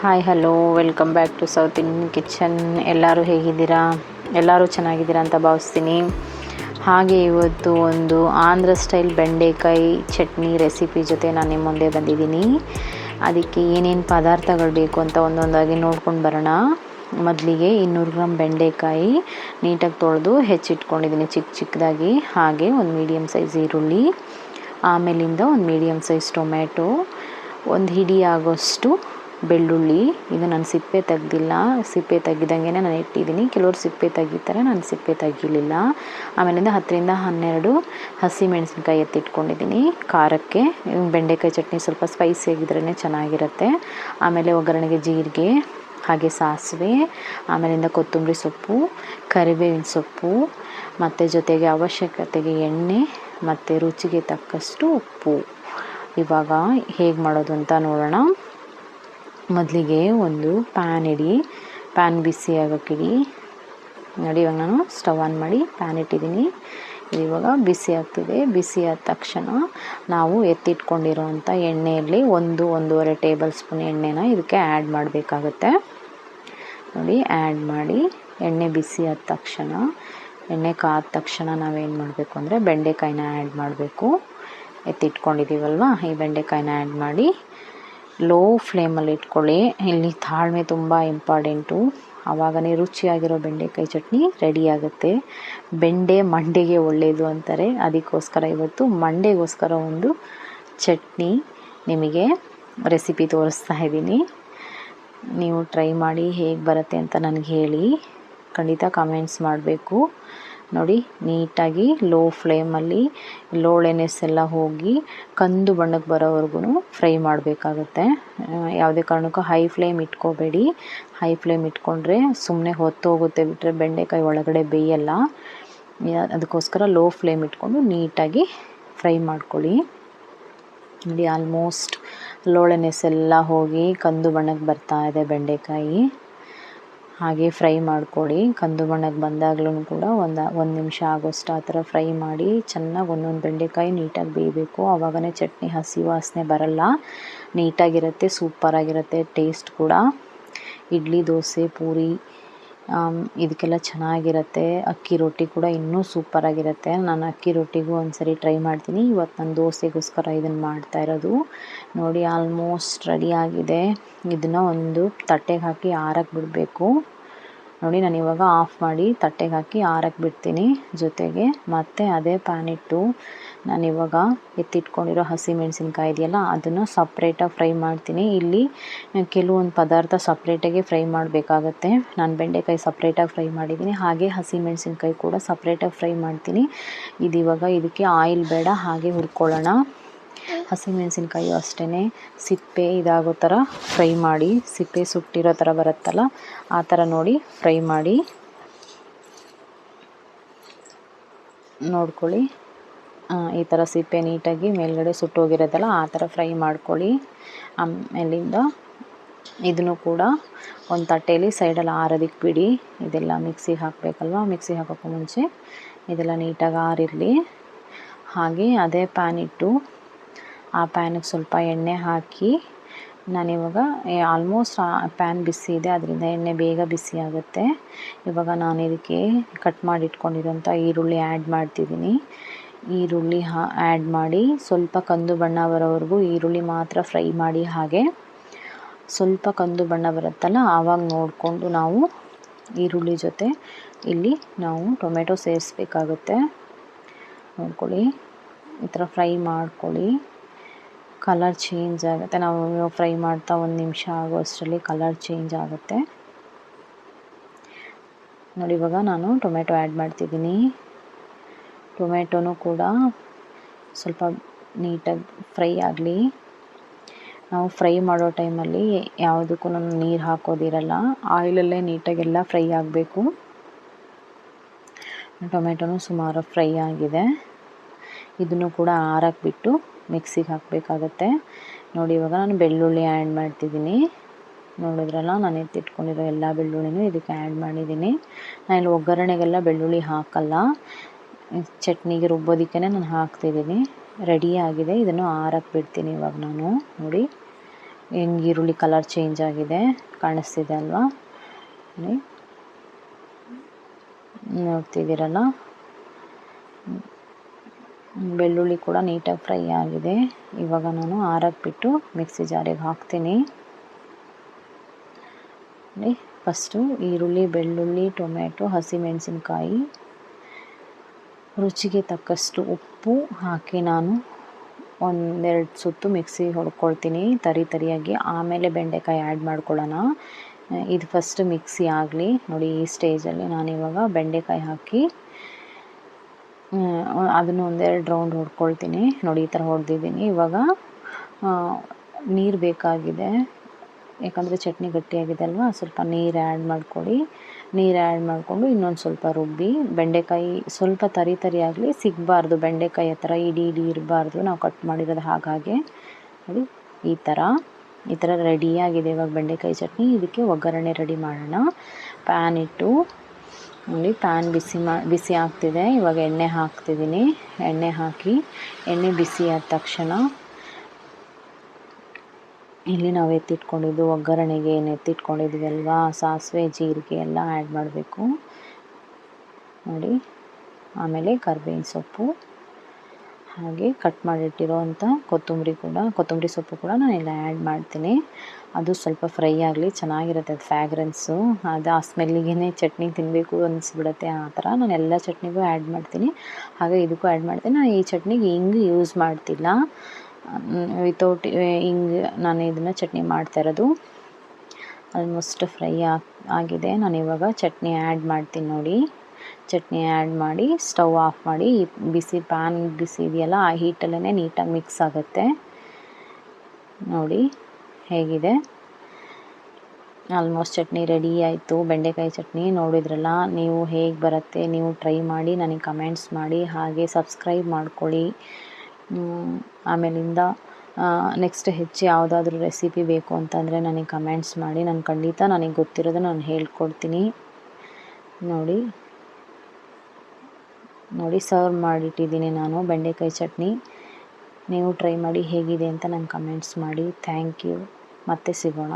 Hi hello welcome back to South Indian kitchen ಎಲ್ಲರೂ ಹೇಗಿದ್ದೀರಾ? ಎಲ್ಲರೂ ಚೆನ್ನಾಗಿದ್ದೀರಾ ಅಂತ ಭಾವಿಸ್ತೀನಿ. ಹಾಗೆ ಇವತ್ತು ಒಂದು ಆಂಧ್ರ ಸ್ಟೈಲ್ ಬೆಂಡೆಕಾಯಿ ಚಟ್ನಿ ರೆಸಿಪಿ ಜೊತೆ ನಾನು ನಿಮ್ಮ ಮುಂದೆ ಬಂದಿದ್ದೀನಿ. ಅದಕ್ಕೆ ಏನೇನು ಪದಾರ್ಥಗಳು ಬೇಕು ಅಂತ ಒಂದೊಂದಾಗಿ ನೋಡ್ಕೊಂಡು ಬರೋಣ. ಮೊದಲಿಗೆ ಇನ್ನೂರು ಗ್ರಾಮ್ ಬೆಂಡೆಕಾಯಿ ನೀಟಾಗಿ ತೊಳೆದು ಹೆಚ್ಚಿಟ್ಕೊಂಡಿದ್ದೀನಿ ಚಿಕ್ಕ ಚಿಕ್ಕದಾಗಿ ಹಾಗೆ ಒಂದು ಮೀಡಿಯಮ್ ಸೈಜ್ ಈರುಳ್ಳಿ, ಆಮೇಲಿಂದ ಒಂದು ಮೀಡಿಯಮ್ ಸೈಜ್ ಟೊಮ್ಯಾಟೊ ಒಂದು ಹಿಡಿ ಆಗೋಷ್ಟು ಬೆಳ್ಳುಳ್ಳಿ, ಇದು ನಾನು ಸಿಪ್ಪೆ ತೆಗ್ದಿಲ್ಲ. ಸಿಪ್ಪೆ ತೆಗೆದಂಗೆ ನಾನು ಇಟ್ಟಿದ್ದೀನಿ. ಕೆಲವರು ಸಿಪ್ಪೆ ತೆಗಿತಾರೆ, ನಾನು ಸಿಪ್ಪೆ ತೆಗಿಲಿಲ್ಲ. ಆಮೇಲಿಂದ ಹತ್ತರಿಂದ ಹನ್ನೆರಡು ಹಸಿ ಮೆಣಸಿನ್ಕಾಯಿ ಎತ್ತಿಟ್ಕೊಂಡಿದ್ದೀನಿ ಖಾರಕ್ಕೆ. ಬೆಂಡೆಕಾಯಿ ಚಟ್ನಿ ಸ್ವಲ್ಪ ಸ್ಪೈಸಿ ಆಗಿದ್ರೇ ಚೆನ್ನಾಗಿರುತ್ತೆ. ಆಮೇಲೆ ಒಗ್ಗರಣೆಗೆ ಜೀರಿಗೆ, ಹಾಗೆ ಸಾಸಿವೆ, ಆಮೇಲಿಂದ ಕೊತ್ತಂಬರಿ ಸೊಪ್ಪು, ಕರಿಬೇವಿನ ಸೊಪ್ಪು, ಮತ್ತು ಜೊತೆಗೆ ಅವಶ್ಯಕತೆಗೆ ಎಣ್ಣೆ, ಮತ್ತು ರುಚಿಗೆ ತಕ್ಕಷ್ಟು ಉಪ್ಪು. ಇವಾಗ ಹೇಗೆ ಮಾಡೋದು ಅಂತ ನೋಡೋಣ. ಮೊದಲಿಗೆ ಒಂದು ಪ್ಯಾನ್ ಇಡಿ ಪ್ಯಾನ್ ಬಿಸಿ ಆಗೋಕ್ಕಿಡಿ ನೋಡಿ, ಇವಾಗ ನಾನು ಸ್ಟವ್ ಆನ್ ಮಾಡಿ ಪ್ಯಾನ್ ಇಟ್ಟಿದ್ದೀನಿ. ಇವಾಗ ಬಿಸಿ ಆಗ್ತಿದೆ. ಬಿಸಿ ಆದ ತಕ್ಷಣ ನಾವು ಎತ್ತಿಟ್ಕೊಂಡಿರೋವಂಥ ಎಣ್ಣೆಯಲ್ಲಿ ಒಂದು, ಒಂದೂವರೆ ಟೇಬಲ್ ಸ್ಪೂನ್ ಎಣ್ಣೆನ ಇದಕ್ಕೆ ಆ್ಯಡ್ ಮಾಡಬೇಕಾಗತ್ತೆ. ನೋಡಿ ಆ್ಯಡ್ ಮಾಡಿ ಎಣ್ಣೆ ಬಿಸಿ ಆದ ತಕ್ಷಣ, ಎಣ್ಣೆ ಕಾದ ತಕ್ಷಣ ನಾವೇನು ಮಾಡಬೇಕು ಅಂದರೆ ಬೆಂಡೆಕಾಯಿನ ಆ್ಯಡ್ ಮಾಡಬೇಕು. ಎತ್ತಿಟ್ಕೊಂಡಿದ್ದೀವಲ್ವ ಈ ಬೆಂಡೆಕಾಯಿನ ಆ್ಯಡ್ ಮಾಡಿ ಲೋ ಫ್ಲೇಮಲ್ಲಿ ಇಟ್ಕೊಳ್ಳಿ. ಇಲ್ಲಿ ತಾಳ್ಮೆ ತುಂಬ ಇಂಪಾರ್ಟೆಂಟು ಆವಾಗನೇ ರುಚಿಯಾಗಿರೋ ಬೆಂಡೆಕಾಯಿ ಚಟ್ನಿ ರೆಡಿ ಆಗುತ್ತೆ. ಬೆಂಡೆ ಮಂಡೆಗೆ ಒಳ್ಳೆಯದು ಅಂತಾರೆ. ಅದಕ್ಕೋಸ್ಕರ ಇವತ್ತು ಮಂಡೆಗೋಸ್ಕರ ಒಂದು ಚಟ್ನಿ ನಿಮಗೆ ರೆಸಿಪಿ ತೋರಿಸ್ತಾ ಇದ್ದೀನಿ. ನೀವು ಟ್ರೈ ಮಾಡಿ ಹೇಗೆ ಬರುತ್ತೆ ಅಂತ ನನಗೆ ಹೇಳಿ. ಖಂಡಿತ ಕಮೆಂಟ್ಸ್ ಮಾಡಬೇಕು. ನೋಡಿ, ನೀಟಾಗಿ ಲೋ ಫ್ಲೇಮಲ್ಲಿ ಲೋಳೆನೆಸ್ ಎಲ್ಲ ಹೋಗಿ ಕಂದು ಬಣ್ಣಕ್ಕೆ ಬರೋವರೆಗೂ ಫ್ರೈ ಮಾಡಬೇಕಾಗುತ್ತೆ. ಯಾವುದೇ ಕಾರಣಕ್ಕೂ ಹೈ ಫ್ಲೇಮ್ ಇಟ್ಕೋಬೇಡಿ. ಹೈ ಫ್ಲೇಮ್ ಇಟ್ಕೊಂಡ್ರೆ ಸುಮ್ಮನೆ ಹೊತ್ತೋಗುತ್ತೆ ಬಿಟ್ಟರೆ ಬೆಂಡೆಕಾಯಿ ಒಳಗಡೆ ಬೇಯಲ್ಲ. ಅದಕ್ಕೋಸ್ಕರ ಲೋ ಫ್ಲೇಮ್ ಇಟ್ಕೊಂಡು ನೀಟಾಗಿ ಫ್ರೈ ಮಾಡ್ಕೊಳ್ಳಿ. ನೋಡಿ ಆಲ್ಮೋಸ್ಟ್ ಲೋಳೆನೆಸ್ ಎಲ್ಲ ಹೋಗಿ ಕಂದು ಬಣ್ಣಕ್ಕೆ ಬರ್ತಾ ಇದೆ ಬೆಂಡೆಕಾಯಿ. ಹಾಗೆ ಫ್ರೈ ಮಾಡ್ಕೊಳ್ಳಿ ಕಂದು ಬಣ್ಣಕ್ಕೆ ಬಂದಾಗ್ಲೂ ಕೂಡ ಒಂದು ಒಂದು ನಿಮಿಷ ಆಗೋಷ್ಟು ಆ ಥರ ಫ್ರೈ ಮಾಡಿ ಚೆನ್ನಾಗಿ ಒಂದೊಂದು ಬೆಂಡೆಕಾಯಿ ನೀಟಾಗಿ ಬೇಯಬೇಕು. ಆವಾಗನೇ ಚಟ್ನಿ ಹಸಿ ವಾಸನೆ ಬರಲ್ಲ. ನೀಟಾಗಿರುತ್ತೆ, ಸೂಪರಾಗಿರುತ್ತೆ, ಟೇಸ್ಟ್ ಕೂಡ. ಇಡ್ಲಿ, ದೋಸೆ, ಪೂರಿ ಇದಕ್ಕೆಲ್ಲ ಚೆನ್ನಾಗಿರುತ್ತೆ. ಅಕ್ಕಿ ರೊಟ್ಟಿ ಕೂಡ ಇನ್ನೂ ಸೂಪರಾಗಿರುತ್ತೆ ನಾನು ಅಕ್ಕಿ ರೊಟ್ಟಿಗೂ ಒಂದ್ಸರಿ ಟ್ರೈ ಮಾಡ್ತೀನಿ. ಇವತ್ತು ನನ್ನ ದೋಸೆಗೋಸ್ಕರ ಇದನ್ನು ಮಾಡ್ತಾ ಇರೋದು. ನೋಡಿ ಆಲ್ಮೋಸ್ಟ್ ರೆಡಿ ಆಗಿದೆ. ಇದನ್ನು ಒಂದು ತಟ್ಟೆಗೆ ಹಾಕಿ ಆರಕ್ಕೆ ಬಿಡಬೇಕು. ನೋಡಿ, ನಾನು ಇವಾಗ ಆಫ್ ಮಾಡಿ ತಟ್ಟೆಗೆ ಹಾಕಿ ಆರಕ್ಕೆ ಬಿಡ್ತೀನಿ ಜೊತೆಗೆ. ಮತ್ತೆ ಅದೇ ಪ್ಯಾನ್ ಇಟ್ಟು ನಾನು ಇವಾಗ ಎತ್ತಿಟ್ಕೊಂಡಿರೋ ಹಸಿ ಮೆಣಸಿನ್ಕಾಯಿ ಇದೆಯಲ್ಲ, ಅದನ್ನು ಸಪ್ರೇಟಾಗಿ ಫ್ರೈ ಮಾಡ್ತೀನಿ. ಇಲ್ಲಿ ಕೆಲವೊಂದು ಪದಾರ್ಥ ಸಪ್ರೇಟಾಗಿ ಫ್ರೈ ಮಾಡಬೇಕಾಗತ್ತೆ. ನಾನು ಬೆಂಡೆಕಾಯಿ ಸಪ್ರೇಟಾಗಿ ಫ್ರೈ ಮಾಡಿದ್ದೀನಿ ಹಾಗೆ ಹಸಿ ಮೆಣಸಿನ್ಕಾಯಿ ಕೂಡ ಸಪ್ರೇಟಾಗಿ ಫ್ರೈ ಮಾಡ್ತೀನಿ. ಇದು ಇವಾಗ ಇದಕ್ಕೆ ಆಯಿಲ್ ಬೇಡ, ಹಾಗೆ ಹುರ್ಕೊಳ್ಳೋಣ. ಹಸಿಮೆಣಸಿನ್ಕಾಯಿ ಅಷ್ಟೇ ಸಿಪ್ಪೆ ಇದಾಗೋ ಥರ ಫ್ರೈ ಮಾಡಿ, ಸಿಪ್ಪೆ ಸುಟ್ಟಿರೋ ಥರ ಬರುತ್ತಲ್ಲ, ಆ ಥರ ನೋಡಿ ಫ್ರೈ ಮಾಡಿ. ನೋಡ್ಕೊಳ್ಳಿ. ಈ ಥರ ಸಿಪ್ಪೆ ನೀಟಾಗಿ ಮೇಲ್ಗಡೆ ಸುಟ್ಟೋಗಿರೋದಲ್ಲ ಆ ಥರ ಫ್ರೈ ಮಾಡ್ಕೊಳ್ಳಿ. ಆಮೇಲಿಂದ ಇದನ್ನು ಕೂಡ ಒಂದು ತಟ್ಟೆಯಲ್ಲಿ ಸೈಡಲ್ಲಿ ಆರೋದಕ್ಕೆ ಬಿಡಿ. ಇದೆಲ್ಲ ಮಿಕ್ಸಿಗೆ ಹಾಕಬೇಕಲ್ವ? ಮಿಕ್ಸಿಗೆ ಹಾಕೋಕ್ಕೂ ಮುಂಚೆ ಇದೆಲ್ಲ ನೀಟಾಗಿ ಆರಿರಲಿ. ಹಾಗೆ ಅದೇ ಪ್ಯಾನ್ ಇಟ್ಟು ಆ ಪ್ಯಾನಿಗೆ ಸ್ವಲ್ಪ ಎಣ್ಣೆ ಹಾಕಿ ನಾನಿವಾಗ ಆಲ್ಮೋಸ್ಟ್ ಆ ಪ್ಯಾನ್ ಬಿಸಿ ಇದೆ, ಅದರಿಂದ ಎಣ್ಣೆ ಬೇಗ ಬಿಸಿ ಆಗುತ್ತೆ. ಇವಾಗ ನಾನು ಇದಕ್ಕೆ ಕಟ್ ಮಾಡಿ ಇಟ್ಕೊಂಡಿರೋಂಥ ಈರುಳ್ಳಿ ಆ್ಯಡ್ ಮಾಡ್ತಿದ್ದೀನಿ. ಈರುಳ್ಳಿ ಹಾ ಆ್ಯಡ್ ಮಾಡಿ ಸ್ವಲ್ಪ ಕಂದು ಬಣ್ಣ ಬರೋವರೆಗೂ ಈರುಳ್ಳಿ ಮಾತ್ರ ಫ್ರೈ ಮಾಡಿ ಹಾಗೆ ಸ್ವಲ್ಪ ಕಂದು ಬಣ್ಣ ಬರುತ್ತಲ್ಲ, ಆವಾಗ ನೋಡಿಕೊಂಡು ನಾವು ಈರುಳ್ಳಿ ಜೊತೆ ಇಲ್ಲಿ ನಾವು ಟೊಮೆಟೊ ಸೇರಿಸ್ಬೇಕಾಗುತ್ತೆ. ನೋಡ್ಕೊಳ್ಳಿ, ಈ ಥರ ಫ್ರೈ ಮಾಡ್ಕೊಳ್ಳಿ. ಕಲರ್ ಚೇಂಜ್ ಆಗುತ್ತೆ. ನಾವು ಫ್ರೈ ಮಾಡ್ತಾ ಒಂದು ನಿಮಿಷ ಆಗೋ ಅಷ್ಟರಲ್ಲಿ ಕಲರ್ ಚೇಂಜ್ ಆಗುತ್ತೆ. ನೋಡಿ, ಇವಾಗ ನಾನು ಟೊಮೆಟೊ ಆ್ಯಡ್ ಮಾಡ್ತಿದ್ದೀನಿ. ಟೊಮೆಟೊನೂ ಕೂಡ ಸ್ವಲ್ಪ ನೀಟಾಗಿ ಫ್ರೈ ಆಗಲಿ. ನಾವು ಫ್ರೈ ಮಾಡೋ ಟೈಮಲ್ಲಿ ಯಾವುದಕ್ಕೂ ನಾನು ನೀರು ಹಾಕೋದಿರಲ್ಲ. ಆಯಿಲಲ್ಲೇ ನೀಟಾಗೆಲ್ಲ ಫ್ರೈ ಆಗಬೇಕು. ಟೊಮೆಟೊನೂ ಸುಮಾರು ಫ್ರೈ ಆಗಿದೆ. ಇದನ್ನು ಕೂಡ ಆರಾಕ್ಬಿಟ್ಟು ಬಿಟ್ಟು ಮಿಕ್ಸಿಗೆ ಹಾಕಬೇಕಾಗತ್ತೆ. ನೋಡಿ, ಇವಾಗ ನಾನು ಬೆಳ್ಳುಳ್ಳಿ ಆ್ಯಡ್ ಮಾಡ್ತಿದ್ದೀನಿ. ನೋಡಿದ್ರಲ್ಲ, ನಾನು ಎತ್ತಿಟ್ಕೊಂಡಿರೋ ಎಲ್ಲ ಬೆಳ್ಳುಳ್ಳಿನೂ ಇದಕ್ಕೆ ಆ್ಯಡ್ ಮಾಡಿದ್ದೀನಿ. ನಾನು ಇಲ್ಲಿ ಒಗ್ಗರಣೆಗೆಲ್ಲ ಬೆಳ್ಳುಳ್ಳಿ ಹಾಕಲ್ಲ. ಚಟ್ನಿಗೆ ರುಬ್ಬೋದಕ್ಕೆ ನಾನು ಹಾಕ್ತಿದ್ದೀನಿ. ರೆಡಿ ಆಗಿದೆ. ಇದನ್ನು ಆರಕ್ಕೆ ಬಿಡ್ತೀನಿ ಇವಾಗ ನಾನು. ನೋಡಿ, ಹೆಂಗೆ ಈರುಳ್ಳಿ ಕಲರ್ ಚೇಂಜ್ ಆಗಿದೆ. ಕಾಣಿಸ್ತಿದೆ ಅಲ್ವಾ? ನೋಡಿ. ನೋಡ್ತಿದ್ದೀರಲ್ಲ? ಬೆಳ್ಳುಳ್ಳಿ ಕೂಡ ನೀಟಾಗಿ ಫ್ರೈ ಆಗಿದೆ. ಇವಾಗ ನಾನು ಆರಕ್ಕೆ ಮಿಕ್ಸಿ ಜಾರಿಗೆ ಹಾಕ್ತೀನಿ. ಫಸ್ಟು ಈರುಳ್ಳಿ, ಬೆಳ್ಳುಳ್ಳಿ ಟೊಮೆಟೊ ಹಸಿಮೆಣಸಿನ್ಕಾಯಿ. ರುಚಿಗೆ ತಕ್ಕಷ್ಟು ಉಪ್ಪು ಹಾಕಿ ನಾನು ಒಂದೆರಡು ಸುತ್ತು ಮಿಕ್ಸಿ ಹೊಡ್ಕೊಳ್ತೀನಿ. ತರಿ ತರಿಯಾಗಿ ಆಮೇಲೆ ಬೆಂಡೆಕಾಯಿ ಆ್ಯಡ್ ಮಾಡ್ಕೊಳ್ಳೋಣ. ಇದು ಫಸ್ಟ್ ಮಿಕ್ಸಿ ಆಗಲಿ. ನೋಡಿ, ಈ ಸ್ಟೇಜಲ್ಲಿ ನಾನಿವಾಗ ಬೆಂಡೆಕಾಯಿ ಹಾಕಿ ಅದನ್ನು ಒಂದೆರಡು ರೌಂಡ್ ಹೊಡ್ಕೊಳ್ತೀನಿ. ನೋಡಿ, ಈ ಥರ ಹೊಡೆದಿದ್ದೀನಿ. ಇವಾಗ ನೀರು ಬೇಕಾಗಿದೆ. ಯಾಕಂದರೆ ಚಟ್ನಿ ಗಟ್ಟಿಯಾಗಿದೆ ಅಲ್ವಾ, ಸ್ವಲ್ಪ ನೀರು ಆ್ಯಡ್ ಮಾಡ್ಕೊಳ್ಳಿ. ನೀರು ಆ್ಯಡ್ ಮಾಡಿಕೊಂಡು ಇನ್ನೊಂದು ಸ್ವಲ್ಪ ರುಬ್ಬಿ, ಬೆಂಡೆಕಾಯಿ ಸ್ವಲ್ಪ ತರಿ ತರಿ ಆಗಲಿ ಸಿಗಬಾರ್ದು. ಬೆಂಡೆಕಾಯಿ ಆ ಥರ ಇಡೀ ಇಡೀ ಇರಬಾರ್ದು. ನಾವು ಕಟ್ ಮಾಡಿರೋದು ಹಾಗಾಗಿ. ನೋಡಿ, ಈ ಥರ ಈ ಥರ ರೆಡಿಯಾಗಿದೆ ಇವಾಗ ಬೆಂಡೆಕಾಯಿ ಚಟ್ನಿ. ಇದಕ್ಕೆ ಒಗ್ಗರಣೆ ರೆಡಿ ಮಾಡೋಣ. ಪ್ಯಾನ್ ಇಟ್ಟು ನೋಡಿ ಪ್ಯಾನ್ ಬಿಸಿ ಮಾ, ಬಿಸಿ ಆಗ್ತಿದೆ. ಇವಾಗ ಎಣ್ಣೆ ಹಾಕ್ತಿದ್ದೀನಿ. ಎಣ್ಣೆ ಹಾಕಿ, ಎಣ್ಣೆ ಬಿಸಿ ಆದ ತಕ್ಷಣ ಇಲ್ಲಿ ನಾವು ಎತ್ತಿಟ್ಕೊಂಡಿದ್ದು ಒಗ್ಗರಣೆಗೆ ಏನು ಎತ್ತಿಟ್ಕೊಂಡಿದ್ವಿ ಅಲ್ವಾ ಸಾಸಿವೆ, ಜೀರಿಗೆ ಎಲ್ಲ ಆ್ಯಡ್ ಮಾಡಬೇಕು. ನೋಡಿ, ಆಮೇಲೆ ಕರ್ಬೇವಿನ ಸೊಪ್ಪು. ಹಾಗೆ ಕಟ್ ಮಾಡಿಟ್ಟಿರೋವಂಥ ಕೊತ್ತಂಬರಿ ಕೂಡ, ಕೊತ್ತಂಬರಿ ಸೊಪ್ಪು ಕೂಡ ನಾನು ಎಲ್ಲ ಆ್ಯಡ್ ಮಾಡ್ತೀನಿ. ಅದು ಸ್ವಲ್ಪ ಫ್ರೈ ಆಗಲಿ, ಚೆನ್ನಾಗಿರುತ್ತೆ ಅದು ಫ್ಯಾಗ್ರೆನ್ಸು ಅದು ಆ ಸ್ಮೆಲ್ಲಿಗೆ ಚಟ್ನಿ ತಿನ್ನಬೇಕು ಅನಿಸ್ಬಿಡುತ್ತೆ ಆ ಥರ. ನಾನು ಎಲ್ಲ ಚಟ್ನಿಗೂ ಆ್ಯಡ್ ಮಾಡ್ತೀನಿ. ಹಾಗೆ ಇದಕ್ಕೂ ಆ್ಯಡ್ ಮಾಡ್ತೀನಿ. ನಾನು ಈ ಚಟ್ನಿಗೆ ಹಿಂಗೆ ಯೂಸ್ ಮಾಡ್ತಿಲ್ಲ. ವಿತೌಟ್ ಹಿಂಗೆ ನಾನು ಇದನ್ನು ಚಟ್ನಿ ಮಾಡ್ತಾ ಇರೋದು. ಆಲ್ಮೋಸ್ಟ್ ಫ್ರೈ ಆಗಿದೆ. ನಾನು ಇವಾಗ ಚಟ್ನಿ ಆ್ಯಡ್ ಮಾಡ್ತೀನಿ ನೋಡಿ. ಚಟ್ನಿ ಆ್ಯಡ್ ಮಾಡಿ, ಸ್ಟವ್ ಆಫ್ ಮಾಡಿ ಬಿಸಿ ಪ್ಯಾನ್ ಬಿಸಿ ಇದೆಯಲ್ಲ, ಆ ಹೀಟಲ್ಲೇ ನೀಟಾಗಿ ಮಿಕ್ಸ್ ಆಗುತ್ತೆ. ನೋಡಿ. ಹೇಗಿದೆ? ಆಲ್ಮೋಸ್ಟ್ ಚಟ್ನಿ ರೆಡಿ ಆಯಿತು. ಬೆಂಡೆಕಾಯಿ ಚಟ್ನಿ ನೋಡಿದ್ರಲ್ಲ, ನೀವು ಹೇಗೆ ಬರುತ್ತೆ ನೀವು ಟ್ರೈ ಮಾಡಿ, ನನಗೆ ಕಮೆಂಟ್ಸ್ ಮಾಡಿ, ಹಾಗೆ ಸಬ್ಸ್ಕ್ರೈಬ್ ಮಾಡ್ಕೊಳ್ಳಿ. ಆಮೇಲಿಂದ ನೆಕ್ಸ್ಟ್ ಹೆಚ್ಚು ಯಾವುದಾದ್ರೂ ರೆಸಿಪಿ ಬೇಕು ಅಂತಂದರೆ ನನಗೆ ಕಮೆಂಟ್ಸ್ ಮಾಡಿ, ನಾನು ಖಂಡಿತ ನನಗೆ ಗೊತ್ತಿರೋದು ನಾನು ಹೇಳ್ಕೊಡ್ತೀನಿ. ನೋಡಿ ನೋಡಿ ಸರ್ವ್ ಮಾಡಿಟ್ಟಿದ್ದೀನಿ ನಾನು ಬೆಂಡೆಕಾಯಿ ಚಟ್ನಿ. ನೀವು ಟ್ರೈ ಮಾಡಿ ಹೇಗಿದೆ ಅಂತ ನಂಗೆ ಕಮೆಂಟ್ಸ್ ಮಾಡಿ. Thank you. ಮತ್ತೆ ಸಿಗೋಣ.